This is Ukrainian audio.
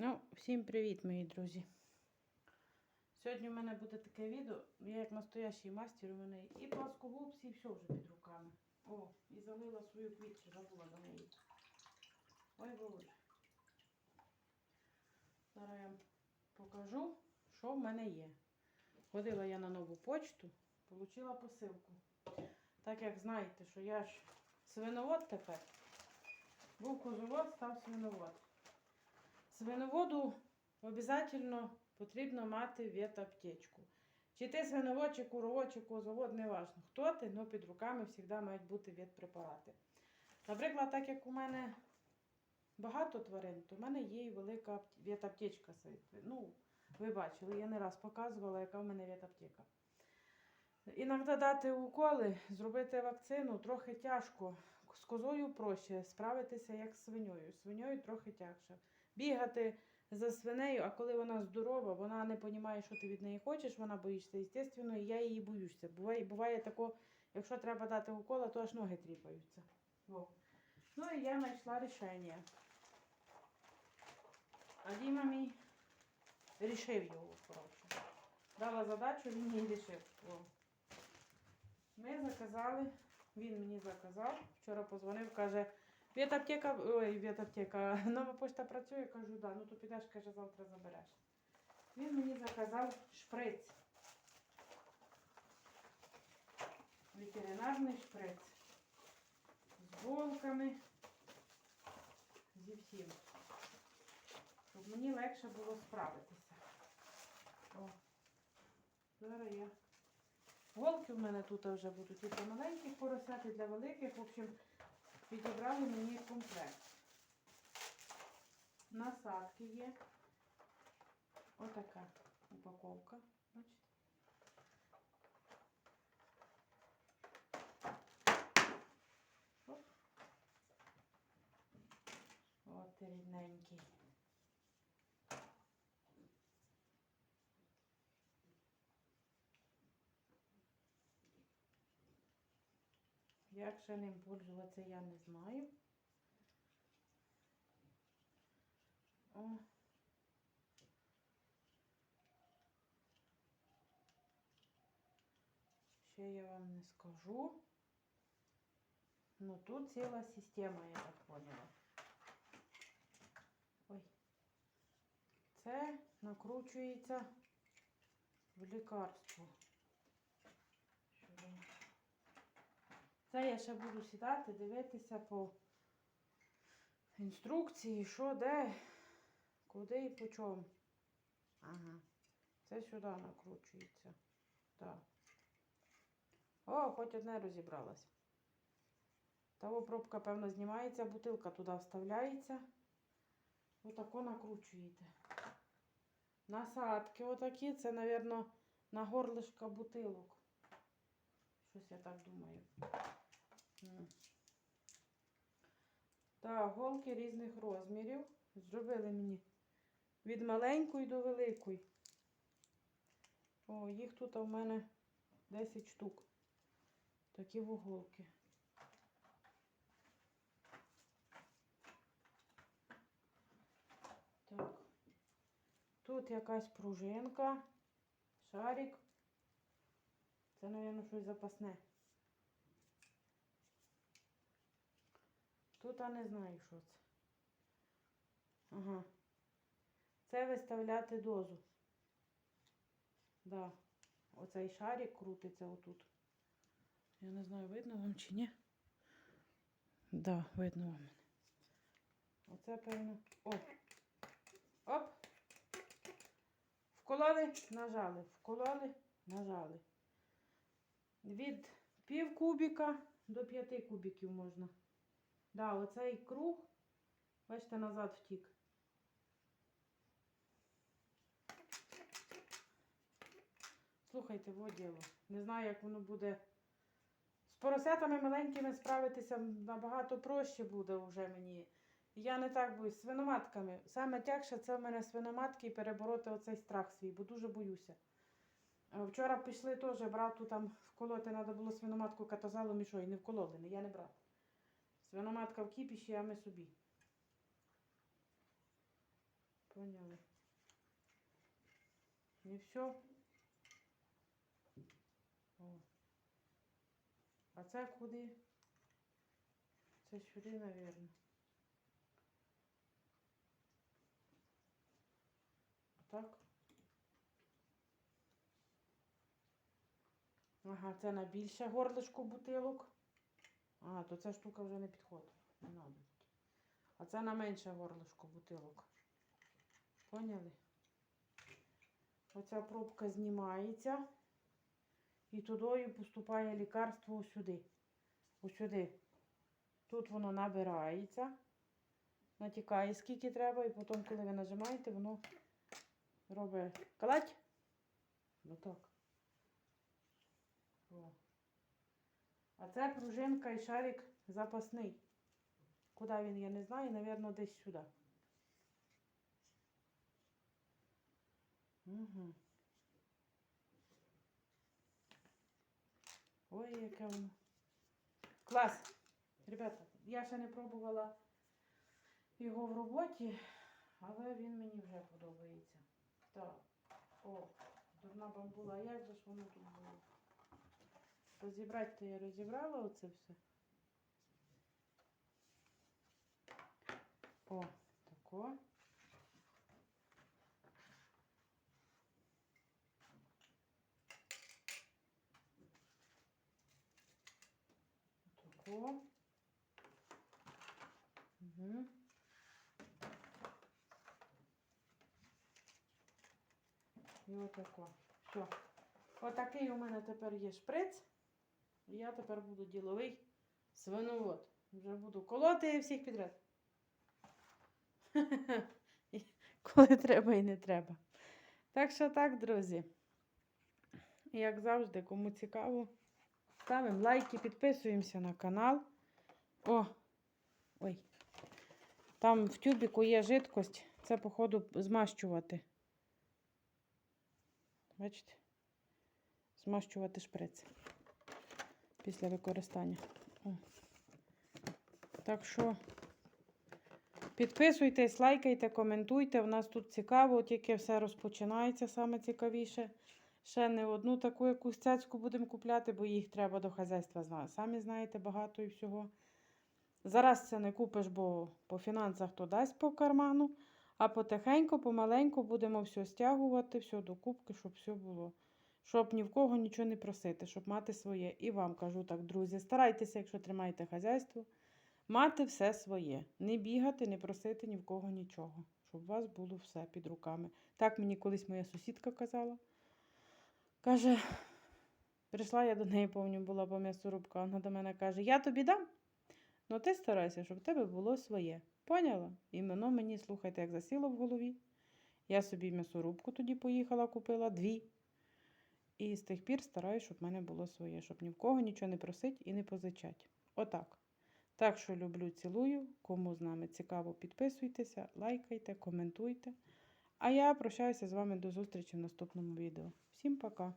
Ну, всім привіт, мої друзі. Сьогодні в мене буде таке відео. Я як настоящий мастер, у мене і пласкогубці, і все вже під руками. О, і залила свою квітку, забула за неї. Ой, боже. Зараз я покажу, що в мене є. Ходила я на нову почту, отримала посилку. Так як знаєте, що я ж свиновод тепер. Був козовод, став свиновод. Свиноводу обов'язково потрібно мати ветаптечку. Чи ти свиновод, чи куровод, чи козовод, не важливо. Хто ти, але під руками завжди мають бути ветпрепарати. Наприклад, так як у мене багато тварин, то в мене є і велика апт- ветаптечка. Ну, ви бачили, я не раз показувала, яка в мене ветаптека. Іноді дати уколи, зробити вакцину трохи тяжко. З козою проще справитися як з свиньою. З свиньою трохи тягше. Бігати за свинею, а коли вона здорова, вона не розуміє, що ти від неї хочеш, вона боїшся, звісно, і я її боюся. Буває, буває тако, якщо треба дати укола, то аж ноги тріпаються. Во. Ну і я знайшла рішення. А Діма мій рішив його, коротше. Дала задачу, він її рішив. Во. Ми заказали, він мені заказав. Вчора позвонив, каже, ветаптека, ой, ветаптека, нова пошта працює, кажу, да, ну то підеш, каже, завтра забереш. Він мені заказав шприц. Ветеринарний шприц. З голками. Зі всім. Щоб мені легше було справитися. О, зараз я. Голки в мене тут вже будуть і для маленьких поросят, і для великих. В общем, підібрали мені комплект. Насадки є. Отака упаковка. Бачите? Оп. От рідненький. Як ще ним пользуватися, я не знаю. О. Ще я вам не скажу. Ну тут ціла система, я так поняла. Ой. Це накручується в лікарство. Що воно? Це я ще буду сідати, дивитися по інструкції, що, де, куди і по чому. Ага. Це сюди накручується. Так. О, хоч одне розібралась. Та пробка, певно, знімається, бутилка туди вставляється. Отако накручуєте. Насадки отакі, це, мабуть, на горлишка бутилок. Щось я так думаю. Так, голки різних розмірів. Зробили мені від маленької до великої. О, їх тут у мене 10 штук. Такі вуголки. Так. Тут якась пружинка, шарик. Це, мабуть, щось запасне. Тут я не знаю, що це. Ага. Це виставляти дозу. Да. Оцей шарик крутиться отут. Я не знаю, видно вам чи ні. Да, видно вам мене. Оце певно. О! Оп! Вкололи, нажали, вкололи, нажали. Від пів кубіка до п'яти кубіків можна. Да, оцей круг, бачите, назад втік. Слухайте, во діло. Не знаю, як воно буде. З поросятами маленькими справитися набагато проще буде вже мені. Я не так боюсь. Свиноматками. Саме тягше це в мене свиноматки і перебороти оцей страх свій, бо дуже боюся. Е, Вчора пішли теж, брату там вколоти, треба було свиноматку катазалом і що, і не вкололи, я не брат. Свиноматка в кіпіші, а ми собі. Поняли. Не все. О. А це куди? Це сюди, мабуть. Так. Ага, це на більше горлишко бутилок. А, то ця штука вже не підходить. Не надо. А це на менше горлишко бутилок. Поняли? Оця пробка знімається. І туди поступає лікарство сюди. Усюди. Тут воно набирається. Натікає скільки треба, і потім, коли ви нажимаєте, воно робить кладь. Отак. О. А це пружинка і шарик запасний. Куди він, я не знаю, напевно, десь сюди. Угу. Ой, яке воно. Клас! Ребята, я ще не пробувала його в роботі, але він мені вже подобається. Так. О, дурна бамбула, як же ж воно тут було? Розібрати то я розібрала оце все. О, тако. Тако. Угу. І отако. Все. Отакий у мене тепер є шприц. Я тепер буду діловий свиновод. Вже буду колоти всіх підряд. Коли треба і не треба. Так що так, друзі. Як завжди, кому цікаво, ставимо лайки, підписуємося на канал. О! Ой. Там в тюбіку є жидкость. Це, походу, змащувати. Бачите? Змащувати шприц після використання. О. Так що підписуйтесь, лайкайте, коментуйте. У нас тут цікаво, тільки все розпочинається саме цікавіше. Ще не одну таку якусь цяцьку будемо купляти, бо їх треба до хазяйства. Самі знаєте, багато і всього. Зараз це не купиш, бо по фінансах то дасть по карману. А потихеньку, помаленьку будемо все стягувати, все до кубки, щоб все було. Щоб ні в кого нічого не просити, щоб мати своє. І вам кажу так, друзі, старайтеся, якщо тримаєте хазяйство, мати все своє. Не бігати, не просити ні в кого нічого. Щоб у вас було все під руками. Так мені колись моя сусідка казала. Каже, прийшла я до неї, повню була по м'ясорубка. Вона до мене каже: Я тобі дам, але ти старайся, щоб в тебе було своє. Поняла? І воно мені, слухайте, як засіло в голові. Я собі м'ясорубку тоді поїхала, купила дві. І з тих пір стараюсь, щоб в мене було своє, щоб ні в кого нічого не просить і не позичать. Отак. Так що люблю, цілую. Кому з нами цікаво, підписуйтеся, лайкайте, коментуйте. А я прощаюся з вами до зустрічі в наступному відео. Всім пока!